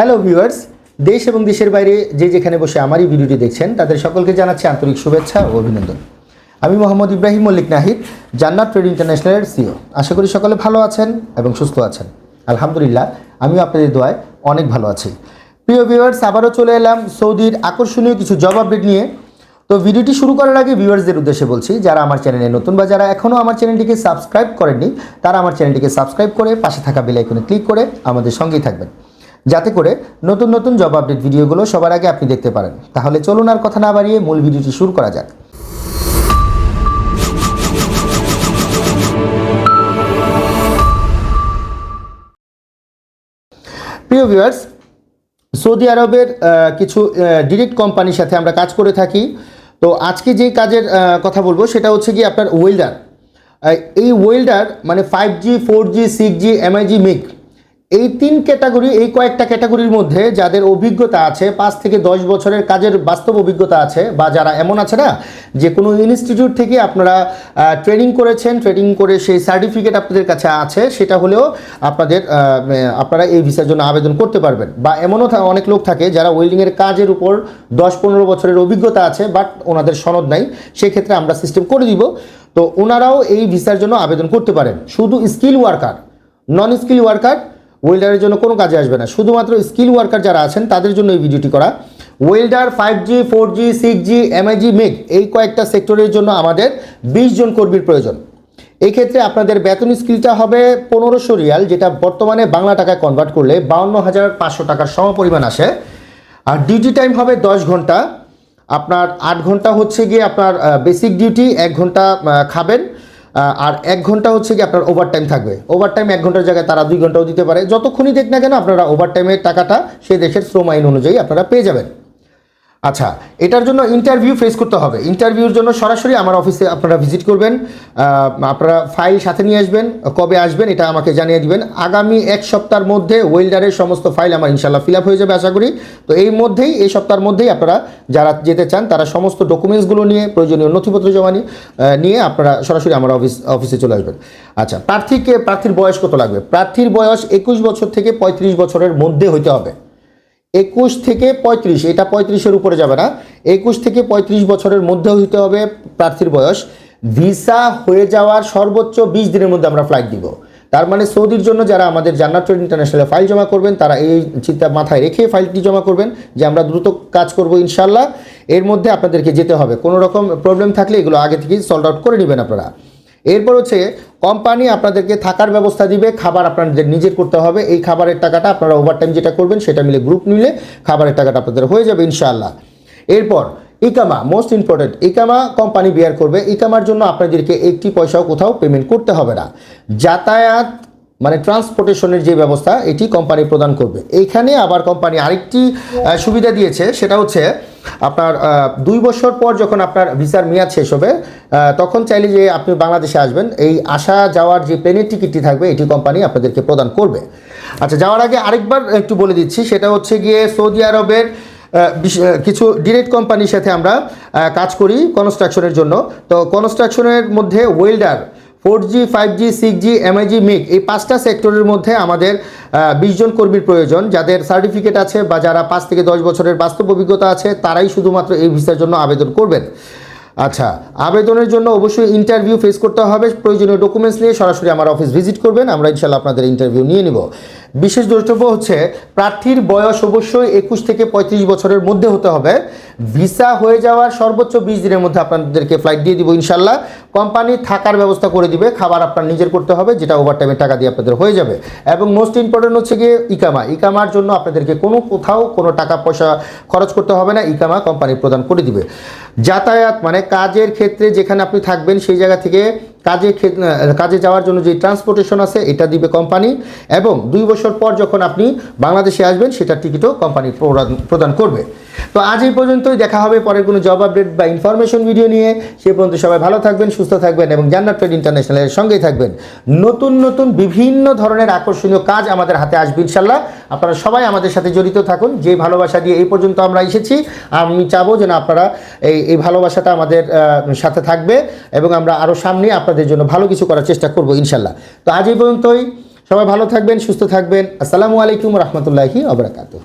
Hello viewers দেশ এবং দেশের বাইরে যে যেখানে বসে আমার এই ভিডিওটি দেখছেন, তাদের সকলকে জানাচ্ছি আন্তরিক শুভেচ্ছা ও অভিনন্দন। আমি মোহাম্মদ ইব্রাহিম মল্লিক নাহিদ, জান্নাত ট্রেড ইন্টারন্যাশনালের সিও আশা করি সকলে ভালো আছেন এবং সুস্থ আছেন। আলহামদুলিল্লাহ, আমিও আপনাদের দোয়ায় অনেক ভালো আছি। প্রিয় ভিউয়ার্স আবারও চলে এলাম সৌদির আকর্ষণীয় কিছু জব আপডেট নিয়ে। তো ভিডিওটি শুরু করার আগে ভিউয়ার্সদের উদ্দেশ্যে বলছি, যারা আমার চ্যানেলে নতুন বা যারা এখনও আমার চ্যানেলটিকে সাবস্ক্রাইব করেননি, তারা আমার চ্যানেলটিকে সাবস্ক্রাইব করে পাশে থাকা বেল আইকনে ক্লিক করে আমাদের সঙ্গেই থাকবেন। যাতে করে নতুন নতুন জব আপডেট ভিডিওগুলো সবার আগে আপনি দেখতে পারেন। তাহলে চলুন আর কথা না বাড়িয়ে মূল ভিডিওটি শুরু করা যাক। প্রিয় ভিউয়ার্স সৌদি আরবের কিছু ডিরেক্ট কোম্পানির সাথে আমরা কাজ করে থাকি। তো আজকে যেই কাজের কথা বলব সেটা হচ্ছে কি আপনার ওয়েল্ডার এই ওয়েল্ডার মানে five G four G six G MIG MIG এই তিন ক্যাটাগরি, এই কয়েকটা ক্যাটাগরির মধ্যে যাদের অভিজ্ঞতা আছে, পাঁচ থেকে দশ বছরের কাজের বাস্তব অভিজ্ঞতা আছে, বা যারা এমন আছে না, যে কোনো ইনস্টিটিউট থেকে আপনারা ট্রেনিং করেছেন ট্রেনিং করে সেই সার্টিফিকেট আপনাদের কাছে আছে, সেটা হলেও আপনাদের আপনারা এই ভিসার জন্য আবেদন করতে পারবেন। বা এমনও অনেক লোক থাকে যারা ওয়েল্ডিংয়ের কাজের উপর দশ পনেরো বছরের অভিজ্ঞতা আছে বাট ওনাদের সনদ নাই, সেক্ষেত্রে আমরা সিস্টেম করে দিব। তো ওনারাও এই ভিসার জন্য আবেদন করতে পারেন। শুধু skill worker non skill worker ওয়েল্ডারের জন্য কোনো কাজে আসবে না। শুধুমাত্র স্কিল ওয়ার্কার যারা আছেন, তাদের জন্য এই ভিডিওটি করা। Welder five G, four G, six G MIG MIG এই কয়েকটা সেক্টরের জন্য আমাদের বিশ জন কর্মীর প্রয়োজন। এই ক্ষেত্রে আপনাদের বেতন স্কিলটা হবে পনেরোশো রিয়াল, যেটা বর্তমানে বাংলা টাকায় কনভার্ট করলে বাউন্ন হাজার পাঁচশো টাকার সমপরিমাণ আসে। আর ডিউটি টাইম হবে দশ ঘণ্টা। আপনার আট ঘণ্টা হচ্ছে গিয়ে আপনার বেসিক ডিউটি এক ঘণ্টা খাবেন। আর এক ঘণ্টা হচ্ছে কি আপনার ওভারটাইম থাকবে। ওভারটাইম এক ঘণ্টার জায়গায় তারা দুই ঘন্টাও দিতে পারে। যতক্ষণই দেখ না কেন, আপনারা ওভারটাইমের টাকাটা সেই দেশের শ্রম আইন অনুযায়ী আপনারা পেয়ে যাবেন। আচ্ছা এটার জন্য ইন্টারভিউ ফেস করতে হবে। ইন্টারভিউর জন্য সরাসরি আমার অফিসে আপনারা ভিজিট করবেন। আপনারা ফাইল সাথে নিয়ে আসবেন, কবে আসবেন এটা আমাকে জানিয়ে দিবেন। আগামী এক সপ্তাহের মধ্যে ওয়েল্ডারের সমস্ত ফাইল আমার ইনশাল্লাহ ফিল হয়ে যাবে, আশা করি। তো এই মধ্যেই, এই সপ্তাহের মধ্যেই আপনারা যারা যেতে চান, তারা সমস্ত ডকুমেন্টসগুলো নিয়ে, প্রয়োজনীয় নথিপত্র জমা নিয়ে নিয়ে আপনারা সরাসরি আমার অফিস অফিসে চলে আসবেন। আচ্ছা প্রার্থীকে, প্রার্থীর বয়স কত লাগবে? প্রার্থীর বয়স একুশ বছর থেকে পঁয়ত্রিশ বছরের মধ্যে হইতে হবে। একুশ থেকে পঁয়ত্রিশ, এটা পঁয়ত্রিশের উপরে যাবে না। একুশ থেকে পঁয়ত্রিশ বছরের মধ্যে হইতে হবে প্রার্থীর বয়স। ভিসা হয়ে যাওয়ার সর্বোচ্চ বিশ দিনের মধ্যে আমরা ফ্লাইট দিব। তার মানে সৌদির জন্য যারা আমাদের জান্নাত ট্রেড ইন্টারন্যাশনালে ফাইল জমা করবেন, তারা এই চিন্তা মাথায় রেখে ফাইলটি জমা করবেন যে আমরা দ্রুত কাজ করব ইনশাল্লাহ এর মধ্যে আপনাদেরকে যেতে হবে। কোনো রকম প্রবলেম থাকলে এগুলো আগে থেকেই সলভ আউট করে নেবেন আপনারা। এরপর হচ্ছে কোম্পানি আপনাদেরকে থাকার ব্যবস্থা দিবে, খাবার আপনাদের নিজের করতে হবে, এই খাবারের টাকাটা আপনারা ওভারটাইম যেটা করবেন সেটা মিলে গ্রুপ নিলে খাবারের টাকাটা আপনাদের হয়ে যাবে ইনশাআল্লাহ। এরপর ইকামা মোস্ট ইম্পর্টেন্ট ইকামা কোম্পানি বিয়ার করবে। ইকামার জন্য আপনাদেরকে একটি পয়সাও কোথাও পেমেন্ট করতে হবে না। যাতায়াত মানে ট্রান্সপোর্টেশনের যে ব্যবস্থা, এটি কোম্পানি প্রদান করবে। এইখানে আবার কোম্পানি আরেকটি সুবিধা দিয়েছে, সেটা হচ্ছে আপনার দুই বছর পর যখন আপনার ভিসার মেয়াদ শেষ হবে তখন চাইলে যে আপনি বাংলাদেশে আসবেন, এই আসা যাওয়ার যে প্লেনের টিকিটটি থাকবে, এটি কোম্পানি আপনাদেরকে প্রদান করবে। আচ্ছা যাওয়ার আগে আরেকবার একটু বলে দিচ্ছি, সেটা হচ্ছে গিয়ে সৌদি আরবের কিছু ডিরেক্ট কোম্পানির সাথে আমরা কাজ করি কনস্ট্রাকশনের জন্য। তো কনস্ট্রাকশনের মধ্যে welder four G, five G, six G MIG MIG এই পাঁচটা সেক্টরের মধ্যে আমাদের বিশ জন কর্মীর প্রয়োজন, যাদের সার্টিফিকেট আছে বা যারা পাঁচ থেকে দশ বছরের বাস্তব অভিজ্ঞতা আছে, তারাই শুধুমাত্র এই ভিসার জন্য আবেদন করবেন। আচ্ছা আবেদনের জন্য অবশ্যই ইন্টারভিউ ফেস করতে হবে। প্রয়োজনীয় ডকুমেন্টস নিয়ে সরাসরি আমার অফিস ভিজিট করবেন। আমরা ইনশাল্লাহ আপনাদের ইন্টারভিউ নিয়ে নিব। বিশেষ দ্রষ্টব্য হচ্ছে প্রার্থীর বয়স অবশ্যই একুশ থেকে পঁয়ত্রিশ বছরের মধ্যে হতে হবে। ভিসা হয়ে যাওয়ার সর্বোচ্চ বিশ দিনের মধ্যে আপনাদেরকে ফ্লাইট দিয়ে দিব ইনশাল্লাহ কোম্পানি থাকার ব্যবস্থা করে দিবে, খাবার আপনার নিজের করতে হবে, যেটা ওভারটাইমের টাকা দিয়ে আপনাদের হয়ে যাবে। এবং মোস্ট ইম্পর্টেন্ট হচ্ছে গিয়ে ইকামা। ইকামার জন্য আপনাদেরকে কোনো কোথাও কোনো টাকা পয়সা খরচ করতে হবে না, ইকামা কোম্পানি প্রদান করে দিবে। যাতায়াত মানে কাজের ক্ষেত্রে যেখানে আপনি থাকবেন সেই জায়গা থেকে কাজে কাজে যাওয়ার জন্য যে ট্রান্সপোর্টেশন আছে, এটা দিবে কোম্পানি এবং দুই বছর পর যখন আপনি বাংলাদেশে আসবেন, সেটার টিকিটও কোম্পানি প্রদান- করবে। তো আজ এই পর্যন্তই, দেখা হবে পরের কোনো জব আপডেট বা ইনফরমেশন ভিডিও নিয়ে। সে পর্যন্ত সবাই ভালো থাকবেন, সুস্থ থাকবেন এবং জান্নাত ট্রেড ইন্টারন্যাশনালের সঙ্গেই থাকবেন। নতুন নতুন, বিভিন্ন ধরনের আকর্ষণীয় কাজ আমাদের হাতে আসবে ইনশাল্লাহ। আপনারা সবাই আমাদের সাথে জড়িত থাকুন। যে ভালোবাসা দিয়ে এই পর্যন্ত আমরা এসেছি, আমি চাবো যেন আপনারা এই এই ভালোবাসাটা আমাদের সাথে থাকবে এবং আমরা আরও সামনে আপনাদের জন্য ভালো কিছু করার চেষ্টা করব, ইনশাল্লাহ। তো আজ এই পর্যন্তই। সবাই ভালো থাকবেন, সুস্থ থাকবেন। আসসালামু আলাইকুম রহমতুল্লাহি অবরাকাতু